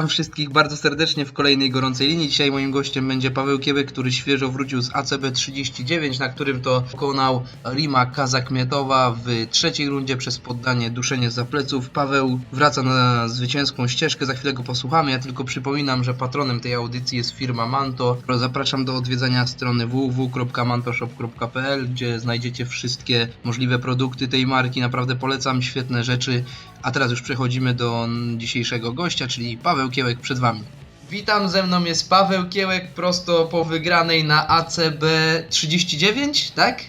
Witam wszystkich bardzo serdecznie w kolejnej gorącej linii. Dzisiaj moim gościem będzie Paweł Kiełek, który świeżo wrócił z ACB 39, na którym to pokonał Rima Kazakmietowa w trzeciej rundzie przez poddanie duszenie za pleców. Paweł wraca na zwycięską ścieżkę, za chwilę go posłuchamy. Ja tylko przypominam, że patronem tej audycji jest firma Manto. Zapraszam do odwiedzania strony www.mantoshop.pl, gdzie znajdziecie wszystkie możliwe produkty tej marki. Naprawdę polecam, świetne rzeczy. A teraz już przechodzimy do dzisiejszego gościa, czyli Paweł Kiełek przed Wami. Witam, ze mną jest Paweł Kiełek prosto po wygranej na ACB 39, tak?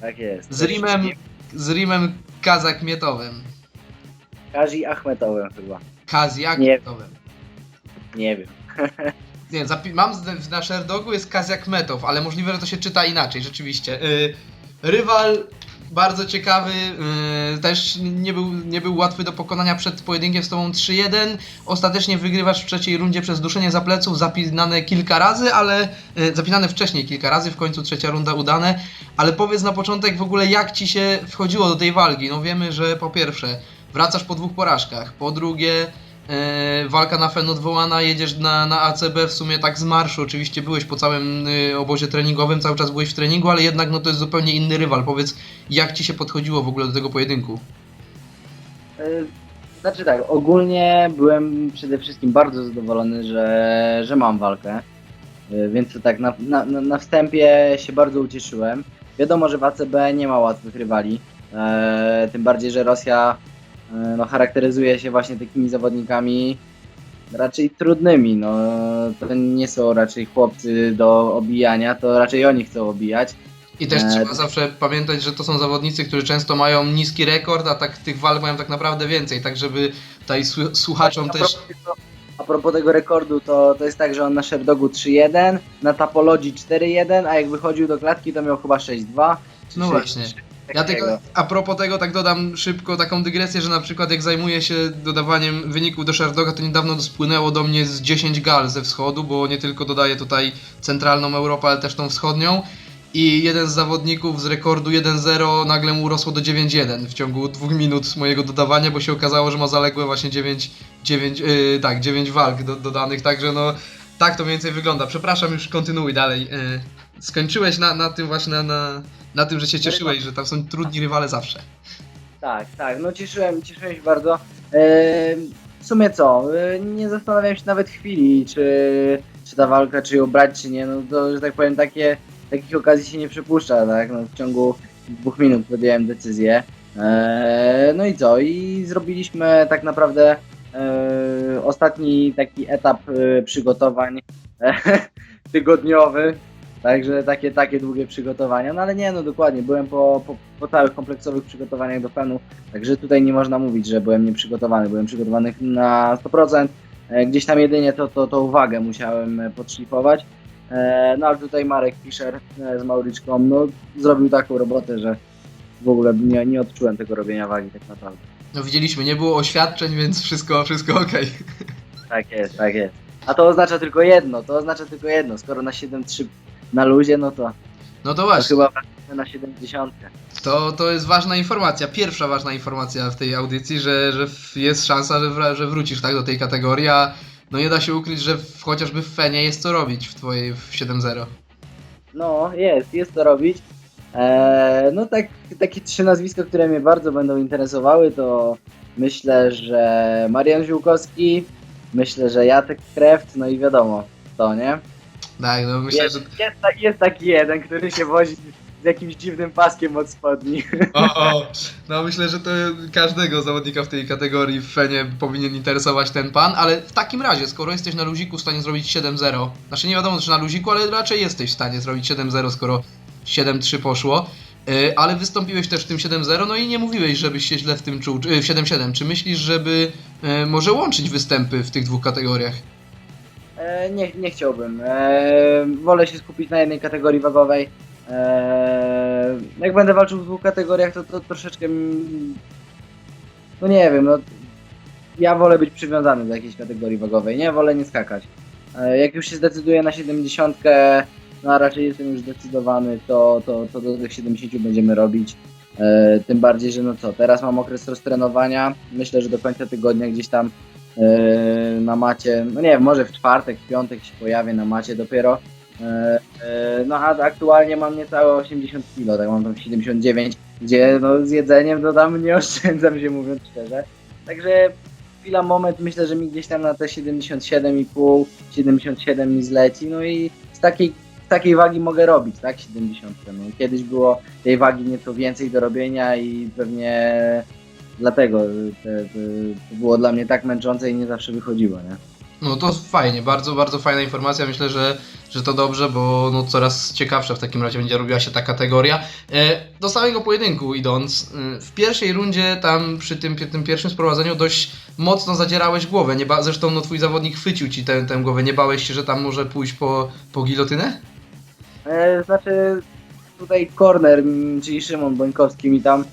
Tak jest. Z Rimem, z Rimem Kazakmietowym. Kazi Achmetowym chyba. Kaziakmietowym. Nie wiem. Nie, mam na Sherdogu jest Kaziakmetow, ale możliwe, że to się czyta inaczej, rzeczywiście. Y, rywal bardzo ciekawy, y, też nie był, nie był łatwy do pokonania przed pojedynkiem z tobą 3-1. Ostatecznie wygrywasz w trzeciej rundzie przez duszenie za pleców, zapinane kilka razy, ale y, zapinane wcześniej kilka razy, w końcu trzecia runda udane. Ale powiedz na początek w ogóle, jak ci się wchodziło do tej walki? No wiemy, że po pierwsze, wracasz po dwóch porażkach, po drugie, E, walka na fen odwołana, jedziesz na, na ACB w sumie tak z marszu. Oczywiście byłeś po całym y, obozie treningowym, cały czas byłeś w treningu, ale jednak no to jest zupełnie inny rywal. Powiedz, jak ci się podchodziło w ogóle do tego pojedynku? Y, Znaczy tak, ogólnie byłem przede wszystkim bardzo zadowolony, że, że mam walkę. Y, Więc tak na, na, na wstępie się bardzo ucieszyłem. Wiadomo, że w ACB nie ma łatwych rywali. E, tym bardziej, że Rosja e, no, charakteryzuje się właśnie takimi zawodnikami raczej trudnymi. No, to nie są raczej chłopcy do obijania, to raczej oni chcą obijać. I też E, trzeba zawsze pamiętać, że to są zawodnicy, którzy często mają niski rekord, a tak tych walk mają tak naprawdę więcej, tak żeby tutaj słu- słuchaczom też... a propos tego rekordu, to, to jest tak, że on na Sherdogu 3-1, na Tapologii 4-1, a jak wychodził do klatki, to miał chyba 6-2. czy No 6-3, właśnie. Ja tego, a propos tego, tak dodam szybko taką dygresję, że na przykład jak zajmuję się dodawaniem wyników do Sherdoga, to niedawno spłynęło do mnie z 10 gal ze wschodu, bo nie tylko dodaję tutaj centralną Europę, ale też tą wschodnią. I jeden z zawodników z rekordu 1-0 nagle mu urosło do 9-1 w ciągu dwóch minut mojego dodawania, bo się okazało, że ma zaległe właśnie 9, 9, yy, tak, 9 walk do, dodanych, także no tak to mniej więcej wygląda. Przepraszam, już kontynuuj dalej. Yy, skończyłeś na, na tym właśnie, na, na, tym, że się cieszyłeś, że tam są trudni rywale zawsze. Tak, tak, no cieszyłem, cieszyłem się bardzo. Ehm, w sumie co, e, nie zastanawiałem się nawet chwili, czy, czy ta walka, czy ją brać, czy nie, no to, że tak powiem, takie, takich okazji się nie przypuszcza, tak, no w ciągu dwóch minut podjąłem decyzję. Eee, no i co, i zrobiliśmy tak naprawdę e, ostatni taki etap e, przygotowań e, tygodniowy, Także takie, takie długie przygotowania, no ale nie, no dokładnie, byłem po, po, po całych kompleksowych przygotowaniach do fenu, także tutaj nie można mówić, że byłem nieprzygotowany, byłem przygotowany na 100%, e, gdzieś tam jedynie to, to, to uwagę musiałem e, podszlifować, e, no ale tutaj Marek Fischer z Mauryczką, no zrobił taką robotę, że w ogóle nie, nie odczułem tego robienia wagi tak naprawdę. No widzieliśmy, nie było oświadczeń, więc wszystko, wszystko okej. Tak jest, tak jest. A to oznacza tylko jedno, to oznacza tylko jedno, skoro na 7-3 na luzie, no to, No to to właśnie, chyba wracamy na 70. to, to jest ważna informacja, pierwsza ważna informacja w tej audycji, że, że w- jest szansa, że, wra- że wrócisz tak do tej kategorii, a no nie da się ukryć, że w, chociażby w Fenie jest co robić w twojej w 7-0. No, jest, jest to robić. Eee, no tak, takie trzy nazwiska, które mnie bardzo będą interesowały, to myślę, że Marian Ziółkowski, myślę, że Jacek Kreft, no i wiadomo, to nie? Tak, no myślę, jest, że... jest, ta- jest taki jeden, który się wozi z jakimś dziwnym paskiem od spodni. O, o, no myślę, że to każdego zawodnika w tej kategorii w Fenie powinien interesować ten pan, ale w takim razie, skoro jesteś na luziku w stanie zrobić 7-0, znaczy nie wiadomo czy na luziku, ale raczej jesteś w stanie zrobić 7-0, skoro 7-3 poszło, yy, ale wystąpiłeś też w tym 7-0, no i nie mówiłeś, żebyś się źle w tym czuł, yy, w 7-7, czy myślisz, żeby yy, może łączyć występy w tych dwóch kategoriach? Eee, nie, nie chciałbym. Eee, wolę się skupić na jednej kategorii wagowej. Eee, jak będę walczył w dwóch kategoriach, to, to troszeczkę. No nie wiem, no. Ja wolę być przywiązany do jakiejś kategorii wagowej, nie? Wolę nie skakać. Jak już się zdecyduję na 70, no a raczej jestem już zdecydowany, to, to, to do tych 70 będziemy robić. Tym bardziej, że no co, teraz mam okres roztrenowania. Myślę, że do końca tygodnia gdzieś tam e, na macie, no nie wiem, może w czwartek, w piątek się pojawię na macie dopiero. E, e, No a aktualnie mam niecałe 80 kg, tak mam tam 79, gdzie no z jedzeniem to tam nie oszczędzam się mówiąc szczerze. Także chwila, moment, myślę, że mi gdzieś tam na te 77,5, 77 mi zleci, no i z takiej, z takiej wagi mogę robić, tak, 70. No, kiedyś było tej wagi nieco więcej do robienia i pewnie dlatego te, te, to było dla mnie tak męczące i nie zawsze wychodziło, nie? No to fajnie, bardzo, bardzo fajna informacja. Myślę, że, że to dobrze, bo no, coraz ciekawsza w takim razie będzie robiła się ta kategoria. E, do samego pojedynku idąc, e, w pierwszej rundzie tam przy tym, tym pierwszym sprowadzeniu dość mocno zadzierałeś głowę. Nie ba- zresztą no, twój zawodnik chwycił ci tę, tę głowę. Nie bałeś się, że tam może pójść po, po gilotynę? E, znaczy tutaj corner, m, czyli Szymon Bońkowski mi tam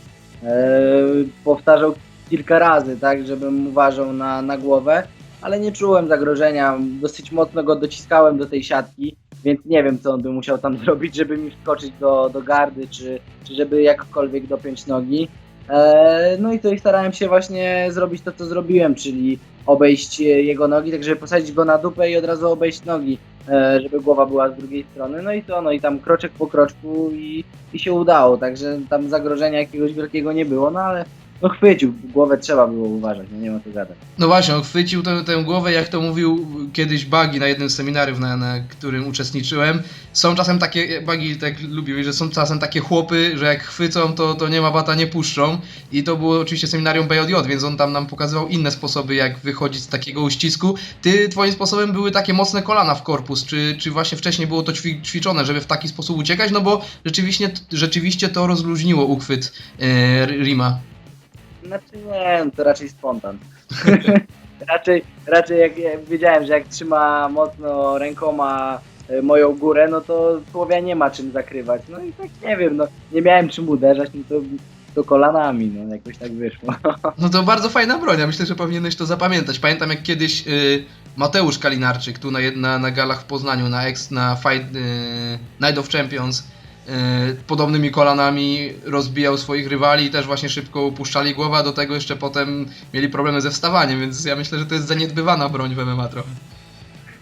powtarzał kilka razy, tak, żebym uważał na, na głowę, ale nie czułem zagrożenia, dosyć mocno go dociskałem do tej siatki, więc nie wiem co on by musiał tam zrobić, żeby mi wskoczyć do, do gardy, czy, czy żeby jakkolwiek dopiąć nogi. E, no i i starałem się właśnie zrobić to, co zrobiłem, czyli obejść e, jego nogi, tak żeby posadzić go na dupę i od razu obejść nogi e, żeby głowa była z drugiej strony. No i to, no i tam kroczek po kroczku i, i się udało, także tam zagrożenia jakiegoś wielkiego nie było, no ale no chwycił, głowę trzeba było uważać, no nie ma co gadać. No właśnie, on chwycił tę, tę głowę, jak to mówił kiedyś Bagi na jednym z seminariów, na, na którym uczestniczyłem. Są czasem takie, Bagi tak lubił, że są czasem takie chłopy, że jak chwycą, to, to nie ma bata, nie puszczą. I to było oczywiście seminarium BJJ, więc on tam nam pokazywał inne sposoby, jak wychodzić z takiego uścisku. Ty, twoim sposobem były takie mocne kolana w korpus. Czy, czy właśnie wcześniej było to ćwi, ćwiczone, żeby w taki sposób uciekać? No bo rzeczywiście, rzeczywiście to rozluźniło uchwyt e, Rima. Znaczy nie, no to raczej spontan. raczej, raczej jak, jak wiedziałem, że jak trzyma mocno rękoma e, moją górę, no to słowia nie ma czym zakrywać. No i tak nie wiem, no nie miałem czym uderzać, no to, to kolanami, no jakoś tak wyszło. No to bardzo fajna broń, ja myślę, że powinieneś to zapamiętać. Pamiętam jak kiedyś y, Mateusz Kalinarczyk tu na, na, na galach w Poznaniu, na, ex, na Fight y, Night of Champions, podobnymi kolanami rozbijał swoich rywali i też właśnie szybko upuszczali głowę, a do tego jeszcze potem mieli problemy ze wstawaniem, więc ja myślę, że to jest zaniedbywana broń w MMA trochę.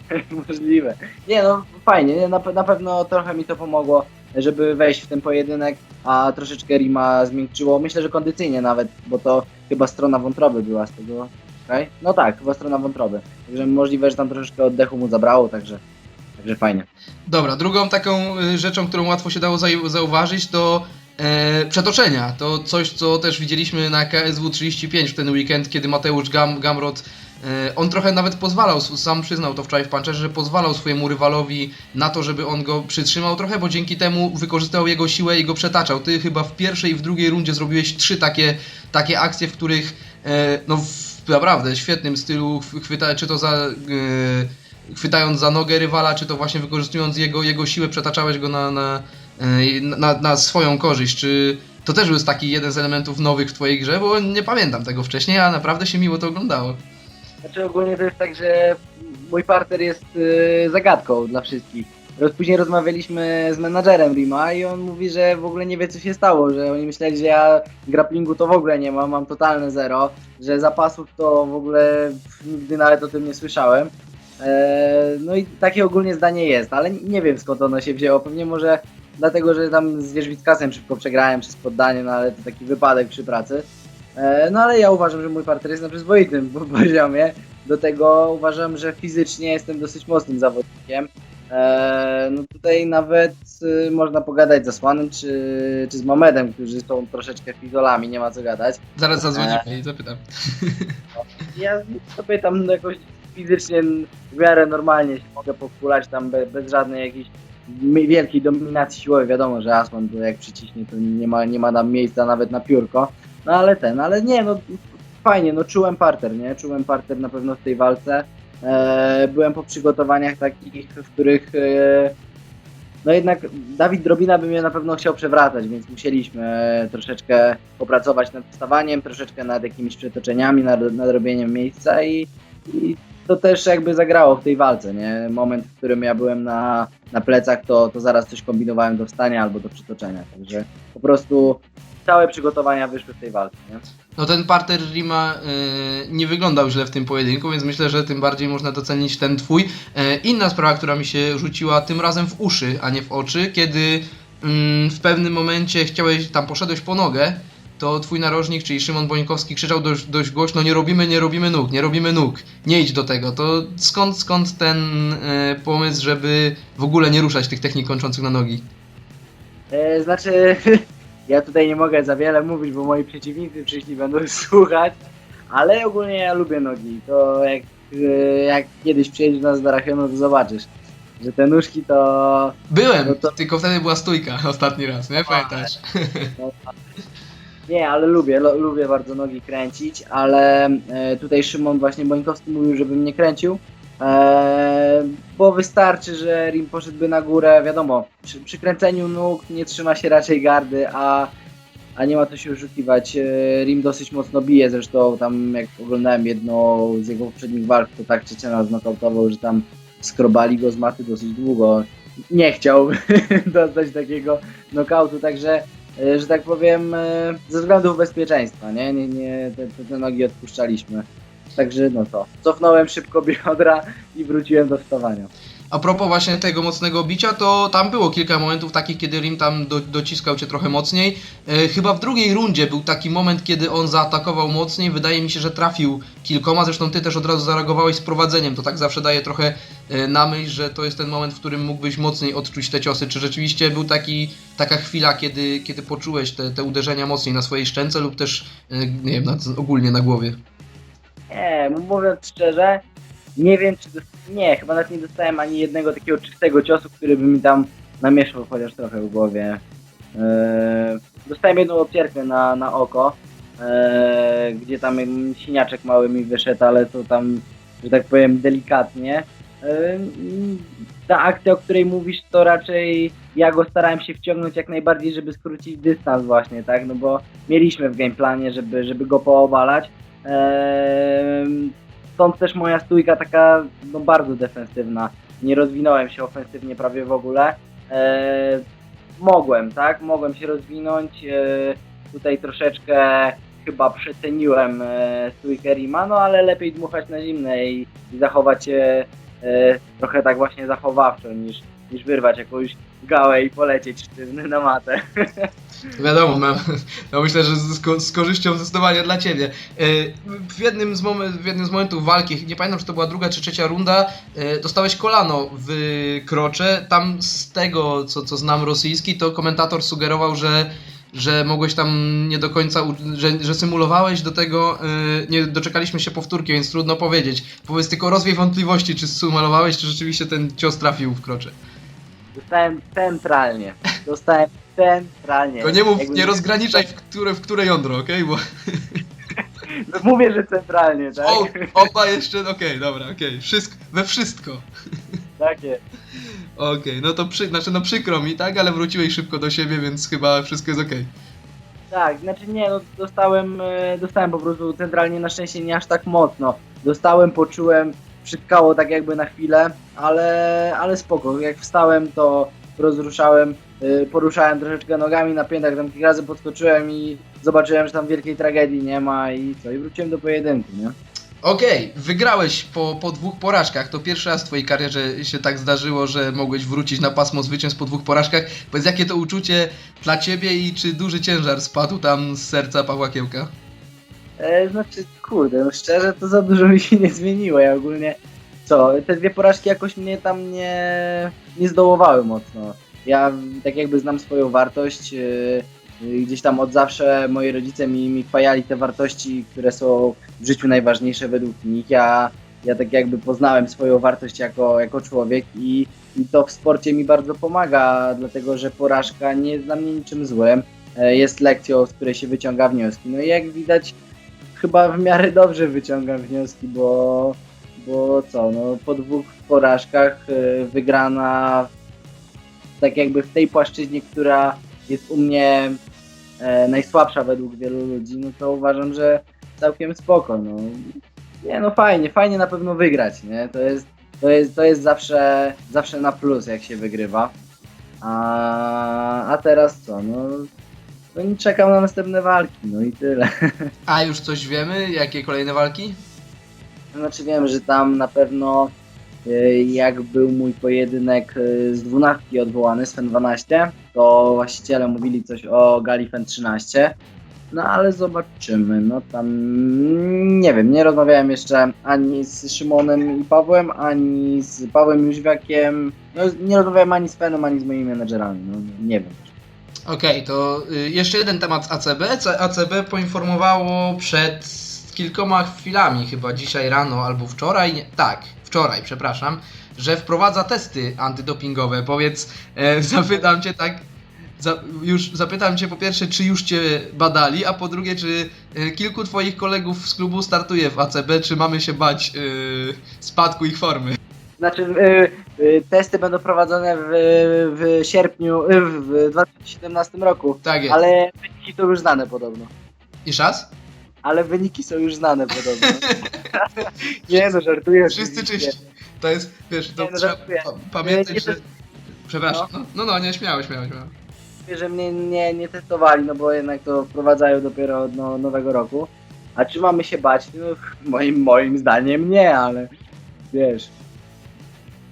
Możliwe. Nie no, fajnie, nie, na, na pewno trochę mi to pomogło, żeby wejść w ten pojedynek, a troszeczkę Rima zmiękczyło, myślę, że kondycyjnie nawet, bo to chyba strona wątroby była z tego, okej? No tak, chyba strona wątroby, także możliwe, że tam troszeczkę oddechu mu zabrało, także, także fajnie. Dobra, drugą taką y, rzeczą, którą łatwo się dało zau- zauważyć, to e, przetoczenia. To coś, co też widzieliśmy na KSW 35 w ten weekend, kiedy Mateusz Gam, Gamrot, e, on trochę nawet pozwalał, sam przyznał to wczoraj w Puncherze, że pozwalał swojemu rywalowi na to, żeby on go przytrzymał trochę, bo dzięki temu wykorzystał jego siłę i go przetaczał. Ty chyba w pierwszej i w drugiej rundzie zrobiłeś trzy takie, takie akcje, w których e, no w naprawdę świetnym stylu chwy- chwyta, czy to za... E, chwytając za nogę rywala, czy to właśnie wykorzystując jego, jego siłę, przetaczałeś go na, na, e, na, na swoją korzyść. Czy to też był taki jeden z elementów nowych w twojej grze, bo nie pamiętam tego wcześniej, a naprawdę się miło to oglądało. Znaczy ogólnie to jest tak, że mój partner jest y, zagadką dla wszystkich. Później rozmawialiśmy z menadżerem Rima i on mówi, że w ogóle nie wie co się stało, że oni myśleli, że ja grapplingu to w ogóle nie mam, mam totalne zero, że zapasów to w ogóle nigdy nawet o tym nie słyszałem. E, no i takie ogólnie zdanie jest, ale nie wiem skąd ono się wzięło, pewnie może dlatego, że tam z Wierzwickasem szybko przegrałem przez poddanie, no ale to taki wypadek przy pracy. E, No ale ja uważam, że mój partner jest na przyzwoitym poziomie. Do tego uważam, że fizycznie jestem dosyć mocnym zawodnikiem. E, No tutaj nawet y, można pogadać z Asłanem czy, czy z Mamedem, którzy są troszeczkę fizolami, nie ma co gadać. Zaraz zadzwonimy i zapytam. Ja sobie tam jakoś fizycznie w miarę normalnie się mogę pokulać tam bez, bez żadnej jakiejś wielkiej dominacji siłowej. Wiadomo, że Asman to jak przyciśnie to nie ma, nie ma tam miejsca nawet na piórko. No ale ten, ale nie, no fajnie, no czułem parter, nie? Czułem parter na pewno w tej walce. E, byłem po przygotowaniach takich, w których e, no jednak Dawid Drobina by mnie na pewno chciał przewracać, więc musieliśmy e, troszeczkę popracować nad wstawaniem, troszeczkę nad jakimiś przetoczeniami, nad, nad robieniem miejsca i, i to też jakby zagrało w tej walce, nie? Moment, w którym ja byłem na, na plecach, to, to zaraz coś kombinowałem do wstania albo do przytoczenia. Także po prostu całe przygotowania wyszły w tej walce, nie? No ten parter Rima y, nie wyglądał źle w tym pojedynku, więc myślę, że tym bardziej można docenić ten twój. Y, inna sprawa, która mi się rzuciła tym razem w uszy, a nie w oczy, kiedy mm, w pewnym momencie chciałeś, tam poszedłeś po nogę, to twój narożnik, czyli Szymon Bońkowski krzyczał dość, dość głośno, nie robimy, nie robimy nóg, nie robimy nóg, nie idź do tego. To skąd, skąd ten y, pomysł, żeby w ogóle nie ruszać tych technik kończących na nogi? E, znaczy, ja tutaj nie mogę za wiele mówić, bo moi przeciwnicy przyszli będą słuchać, ale ogólnie ja lubię nogi. To jak, e, jak kiedyś przyjedziesz do nas do Rachionu, to zobaczysz, że te nóżki to... Byłem, No to- tylko wtedy była stójka ostatni raz, nie? Pamiętasz? No, nie, ale lubię, lo, lubię bardzo nogi kręcić, ale e, tutaj Szymon właśnie Bońkowski mówił, żebym nie kręcił, e, bo wystarczy, że Rim poszedłby na górę, wiadomo, przy, przy kręceniu nóg nie trzyma się raczej gardy, a, a nie ma to się oszukiwać. E, Rim dosyć mocno bije, zresztą tam jak oglądałem jedną z jego poprzednich walk, to tak Czeczena znokautował, że tam skrobali go z maty dosyć długo. Nie chciał dostać takiego nokautu, także że tak powiem, e, ze względów bezpieczeństwa, nie? nie, nie te, te nogi odpuszczaliśmy. Także no to, cofnąłem szybko biodra i wróciłem do wstawania. A propos właśnie tego mocnego bicia, to tam było kilka momentów takich, kiedy Rim tam do, dociskał cię trochę mocniej. E, chyba w drugiej rundzie był taki moment, kiedy on zaatakował mocniej. Wydaje mi się, że trafił kilkoma. Zresztą ty też od razu zareagowałeś z prowadzeniem. To tak zawsze daje trochę e, na myśl, że to jest ten moment, w którym mógłbyś mocniej odczuć te ciosy. Czy rzeczywiście był taki, taka chwila, kiedy, kiedy poczułeś te, te uderzenia mocniej na swojej szczęce lub też, e, nie wiem, na, ogólnie na głowie? Nie, mówiąc szczerze, nie wiem czy... dos- Nie, chyba nawet nie dostałem ani jednego takiego czystego ciosu, który by mi tam namieszał chociaż trochę w głowie. Eee, dostałem jedną obcierkę na, na oko, eee, gdzie tam siniaczek mały mi wyszedł, ale to tam, że tak powiem, delikatnie. Eee, ta akcja, o której mówisz, to raczej ja go starałem się wciągnąć jak najbardziej, żeby skrócić dystans właśnie, tak? No bo mieliśmy w gameplanie, żeby, żeby go poobalać. Eee, stąd też moja stójka taka no, bardzo defensywna. Nie rozwinąłem się ofensywnie prawie w ogóle. Eee, mogłem, tak? Mogłem się rozwinąć. Eee, tutaj troszeczkę chyba przeceniłem e, stójkę Rima, no ale lepiej dmuchać na zimne i, i zachować się e, trochę tak właśnie zachowawczo niż, niż wyrwać jakąś gałę i polecieć sztywny na matę. Wiadomo, no, no myślę, że z, z korzyścią zdecydowanie dla Ciebie. E, W jednym, z w jednym z momentów walki, nie pamiętam czy to była druga czy trzecia runda, e, dostałeś kolano w krocze. Tam z tego, co, co znam rosyjski, to komentator sugerował, że że mogłeś tam nie do końca, że, że symulowałeś do tego, e, nie doczekaliśmy się powtórki, więc trudno powiedzieć. Powiedz tylko rozwiej wątpliwości, czy symulowałeś, czy rzeczywiście ten cios trafił w krocze. Dostałem centralnie. Dostałem centralnie. Tylko nie mów, Jakby- nie rozgraniczaj w które, w które jądro, okej? Bo No mówię, że centralnie, tak? O, oba jeszcze, okej, dobra, okej, wszystko, we wszystko. Takie. Okej, no to przy, znaczy no przykro mi, tak, ale wróciłeś szybko do siebie, więc chyba wszystko jest okej. Tak, znaczy nie, no dostałem, e, dostałem po prostu centralnie na szczęście nie aż tak mocno. Dostałem, poczułem, przytkało tak jakby na chwilę, ale, ale spoko. Jak wstałem, to rozruszałem, e, poruszałem troszeczkę nogami na piętach, tam kilka razy podskoczyłem i zobaczyłem, że tam wielkiej tragedii nie ma i co, i wróciłem do pojedynku, nie? Okej, wygrałeś po, po dwóch porażkach, to pierwszy raz w twojej karierze się tak zdarzyło, że mogłeś wrócić na pasmo zwycięstw po dwóch porażkach. Powiedz, jakie to uczucie dla ciebie i czy duży ciężar spadł tam z serca Pawła Kiełka? E, znaczy, kurde, no szczerze to za dużo mi się nie zmieniło. Ja ogólnie, co, te dwie porażki jakoś mnie tam nie, nie zdołowały mocno. Ja tak jakby znam swoją wartość. e, Gdzieś tam od zawsze moi rodzice mi, mi wpajali te wartości, które są w życiu najważniejsze według nich. Ja, ja tak jakby poznałem swoją wartość jako, jako człowiek i, i to w sporcie mi bardzo pomaga, dlatego że porażka nie jest dla mnie niczym złym. E, Jest lekcją, z której się wyciąga wnioski. No i jak widać, chyba w miarę dobrze wyciągam wnioski, bo, bo co, no po dwóch porażkach y, wygrana tak jakby w tej płaszczyźnie, która jest u mnie e, najsłabsza według wielu ludzi, no to uważam, że całkiem spoko, no. Nie no fajnie, fajnie na pewno wygrać, nie? To jest, to jest, to jest zawsze, zawsze na plus jak się wygrywa. A, a teraz co? No, no i czekam na następne walki, no i tyle. A już coś wiemy? Jakie kolejne walki? Znaczy wiem, że tam na pewno e, jak był mój pojedynek e, z dwunastki odwołany, z FEN 12, to właściciele mówili coś o Gali FEN 13. No ale zobaczymy, no tam nie wiem, nie rozmawiałem jeszcze ani z Szymonem i Pawłem, ani z Pawłem Jóźwiakiem, no nie rozmawiałem ani z Fenem, ani z moimi menedżerami, no nie wiem. Okej, to y, jeszcze jeden temat ACB. ACB poinformowało przed kilkoma chwilami, chyba dzisiaj rano albo wczoraj, nie, tak, wczoraj, przepraszam, że wprowadza testy antydopingowe. Powiedz, e, zapytam cię tak, za, już zapytam cię po pierwsze, czy już cię badali, a po drugie, czy e, kilku twoich kolegów z klubu startuje w ACB, czy mamy się bać e, spadku ich formy? Znaczy y, testy będą prowadzone w, w sierpniu, y, w 2017 roku, Tak jest. ale wyniki są już znane podobno. Jeszcze raz? Ale wyniki są już znane podobno. nie no, żartuję. Wszyscy czyści. To jest, wiesz, to Nie, no, trzeba pamiętać, Nie, nie że... Przepraszam, no, no, no, nie, śmiało, śmiało, śmiało. że mnie nie, nie testowali, no bo jednak to wprowadzają dopiero od no, nowego roku. A czy mamy się bać? No, moim, moim zdaniem nie, ale wiesz.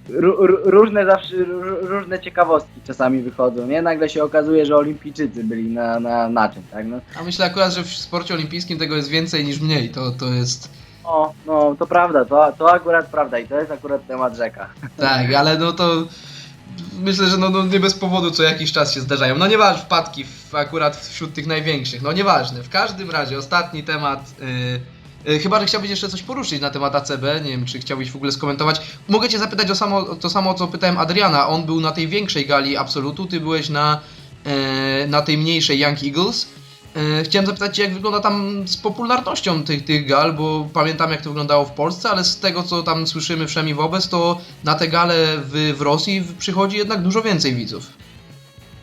Ró- ró- różne zawsze, ró- różne ciekawostki czasami wychodzą, nie? Nagle się okazuje, że olimpijczycy byli na, na, na czym, tak? No, A myślę akurat, że w sporcie olimpijskim tego jest więcej niż mniej, to, to jest... no, no to prawda, to, to akurat prawda i to jest akurat temat rzeka. Tak, ale no to... Myślę, że no, no nie bez powodu co jakiś czas się zdarzają. No nieważne, wpadki w, akurat wśród tych największych, no nieważne. W każdym razie, ostatni temat... Yy, chyba, że chciałbyś jeszcze coś poruszyć na temat ACB, nie wiem, czy chciałbyś w ogóle skomentować. Mogę cię zapytać o samo, to samo, co pytałem Adriana. On był na tej większej gali Absolutu, ty byłeś na, e, na tej mniejszej Young Eagles. E, Chciałem zapytać Cię, jak wygląda tam z popularnością tych, tych gal, bo pamiętam jak to wyglądało w Polsce, ale z tego co tam słyszymy wszemi wobec, to na te gale w, w Rosji przychodzi jednak dużo więcej widzów.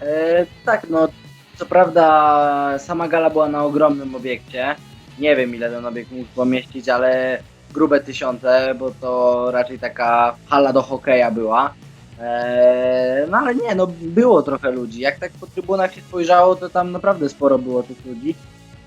E, tak, no co prawda sama gala była na ogromnym obiekcie. Nie wiem ile ten obiekt mógł pomieścić, ale grube tysiące, bo to raczej taka hala do hokeja była. E, no ale nie, no było trochę ludzi. Jak tak po trybunach się spojrzało, to tam naprawdę sporo było tych ludzi.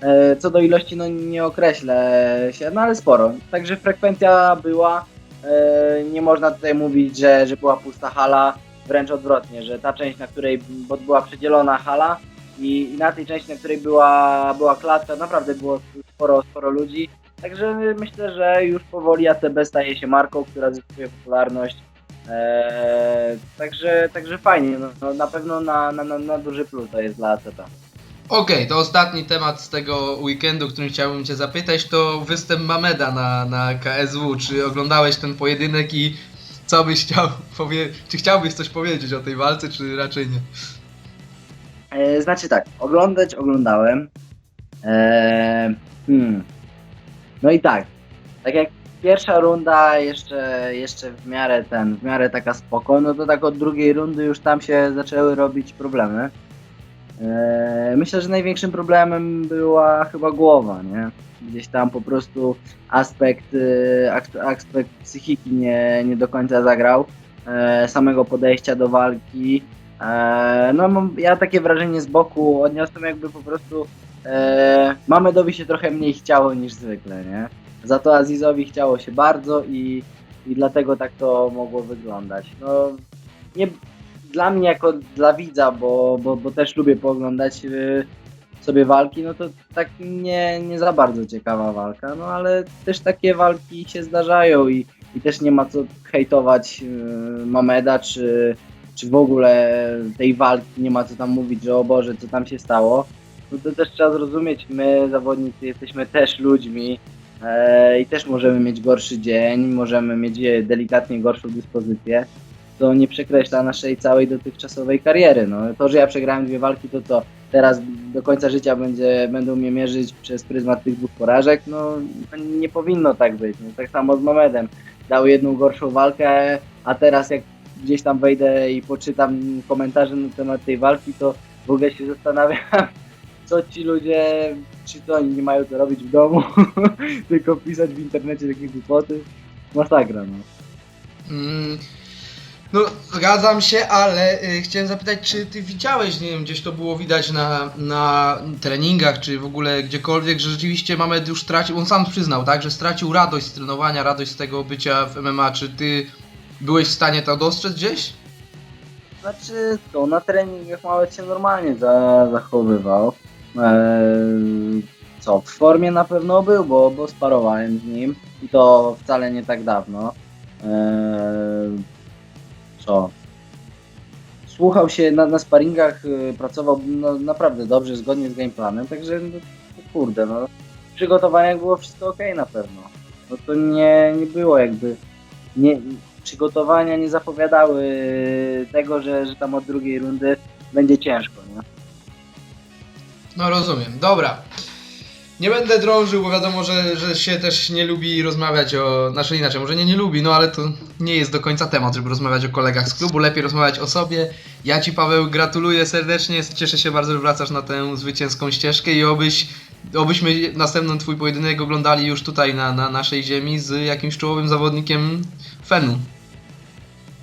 E, co do ilości, no nie określę się, no ale sporo. Także frekwencja była. E, nie można tutaj mówić, że, że była pusta hala wręcz odwrotnie, że ta część, na której była przedzielona hala i, i na tej części, na której była, była klatka, naprawdę było sporo, sporo ludzi. Także myślę, że już powoli ACB staje się marką, która zyskuje popularność. Eee, także, także fajnie, no, no, na pewno na, na, na, duży plus to jest dla ACB. Okej, to ostatni temat z tego weekendu, którym chciałbym Cię zapytać, to występ Mameda na, na KSW. Czy oglądałeś ten pojedynek i co byś chciał powiedzieć? Czy chciałbyś coś powiedzieć o tej walce, czy raczej nie? E, znaczy tak, oglądać oglądałem. E, hmm. No i tak, tak jak pierwsza runda jeszcze, jeszcze w miarę ten, w miarę taka spoko, no to tak od drugiej rundy już tam się zaczęły robić problemy. E, myślę, że największym problemem była chyba głowa, nie? Gdzieś tam po prostu aspekt, aks- aspekt psychiki nie, nie do końca zagrał. Samego podejścia do walki. E, no mam, ja takie wrażenie z boku odniosłem jakby po prostu e, Mamedowi się trochę mniej chciało niż zwykle, nie? Za to Azizowi chciało się bardzo i, i dlatego tak to mogło wyglądać. No, nie, dla mnie jako dla widza, bo, bo, bo też lubię pooglądać y, sobie walki, no to tak nie, nie za bardzo ciekawa walka, no ale też takie walki się zdarzają i, i też nie ma co hejtować y, Mameda, czy, czy w ogóle tej walki, nie ma co tam mówić, że o Boże, co tam się stało. No to też trzeba zrozumieć, my zawodnicy jesteśmy też ludźmi e, i też możemy mieć gorszy dzień, możemy mieć delikatnie gorszą dyspozycję to nie przekreśla naszej całej dotychczasowej kariery. No, to, że ja przegrałem dwie walki, to co? Teraz do końca życia będzie, będą mnie mierzyć przez pryzmat tych dwóch porażek? No, nie powinno tak być. No, tak samo z Mamedem. Dał jedną gorszą walkę, a teraz jak gdzieś tam wejdę i poczytam komentarze na temat tej walki, to w ogóle się zastanawiam, co ci ludzie czy to oni nie mają to robić w domu, tylko pisać w internecie takie głupoty. Masakra, no. Mm, No, zgadzam się, ale y, chciałem zapytać, czy ty widziałeś, nie wiem, gdzieś to było widać na, na treningach, czy w ogóle gdziekolwiek, że rzeczywiście Mamed już stracił, on sam przyznał, tak, że stracił radość z trenowania, radość z tego bycia w MMA, czy ty byłeś w stanie to dostrzec gdzieś? Znaczy, to na treningach Małek się normalnie za, zachowywał. Eee, co, w formie na pewno był, bo, bo sparowałem z nim i to wcale nie tak dawno. Eee, co? Słuchał się na, na sparingach, y, pracował no, naprawdę dobrze, zgodnie z gameplanem, także no, kurde, no w przygotowaniach było wszystko ok na pewno. No to nie, nie było jakby, nie, przygotowania nie zapowiadały tego, że, że tam od drugiej rundy będzie ciężko, nie? No rozumiem, dobra. Nie będę drążył, bo wiadomo, że, że się też nie lubi rozmawiać o. Znaczy inaczej, może nie nie lubi, no ale to nie jest do końca temat, żeby rozmawiać o kolegach z klubu. Lepiej rozmawiać o sobie. Ja ci Paweł gratuluję serdecznie. Cieszę się bardzo, że wracasz na tę zwycięską ścieżkę i obyś, obyśmy następny twój pojedynek oglądali już tutaj na, na naszej ziemi z jakimś czołowym zawodnikiem Fenu.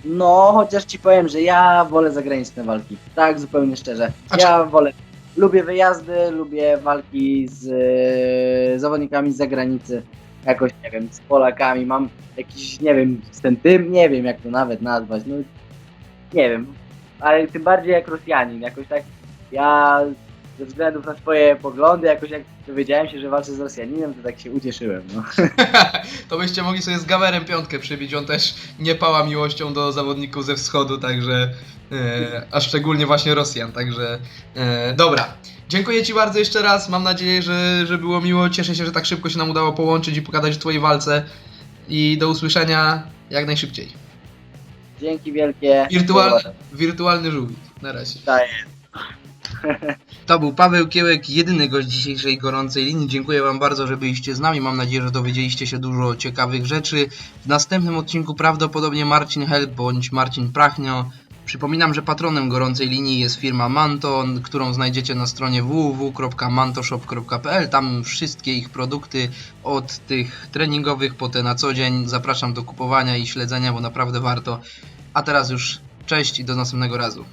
No, chociaż ci powiem, że ja wolę zagraniczne walki. Tak, zupełnie szczerze. A Ja wolę. Lubię wyjazdy, lubię walki z e, zawodnikami z zagranicy. Jakoś, nie wiem, z Polakami. Mam jakiś, nie wiem, sentyment, nie wiem jak to nawet nazwać. No, nie wiem. Ale tym bardziej jak Rosjanin. Jakoś tak, ja ze względów na swoje poglądy, jakoś jak dowiedziałem się, że walczę z Rosjaninem, to tak się ucieszyłem. No. to byście mogli sobie z Gamerem piątkę przybić. On też nie pała miłością do zawodników ze wschodu, także. E, a szczególnie właśnie Rosjan, także. E, dobra. Dziękuję Ci bardzo jeszcze raz. Mam nadzieję, że, że było miło. Cieszę się, że tak szybko się nam udało połączyć i pokazać w Twojej walce. I do usłyszenia jak najszybciej. Dzięki wielkie. Wirtualny, wirtualny żółwik. Na razie. Daję. To był Paweł Kiełek, jedyny gość dzisiejszej gorącej linii. Dziękuję Wam bardzo, że byliście z nami. Mam nadzieję, że dowiedzieliście się dużo ciekawych rzeczy. W następnym odcinku prawdopodobnie Marcin Help bądź Marcin Prachnio. Przypominam, że patronem gorącej linii jest firma Manto, którą znajdziecie na stronie www.mantoshop.pl. Tam wszystkie ich produkty od tych treningowych po te na co dzień. Zapraszam do kupowania i śledzenia, bo naprawdę warto. A teraz już cześć i do następnego razu.